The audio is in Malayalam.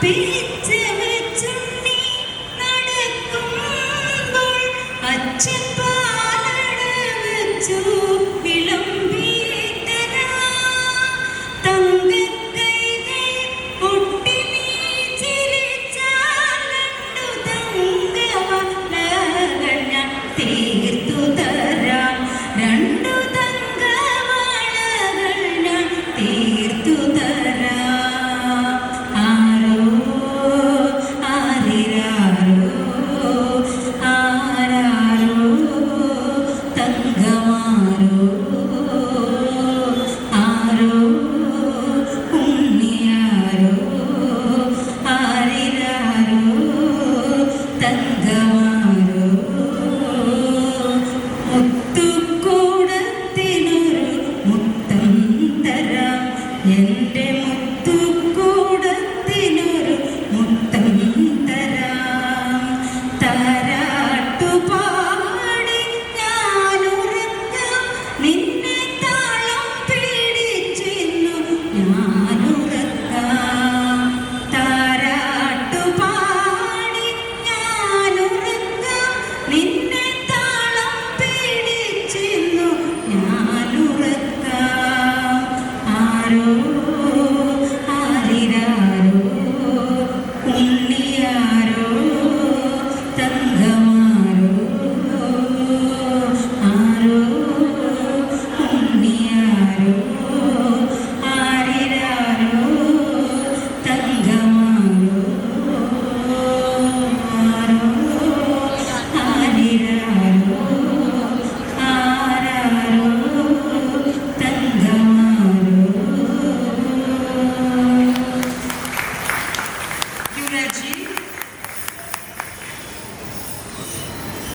Beep! തങ്കമാരോ മുത്തുക്കൂടത്തിനൊരു മുത്തം തരാം.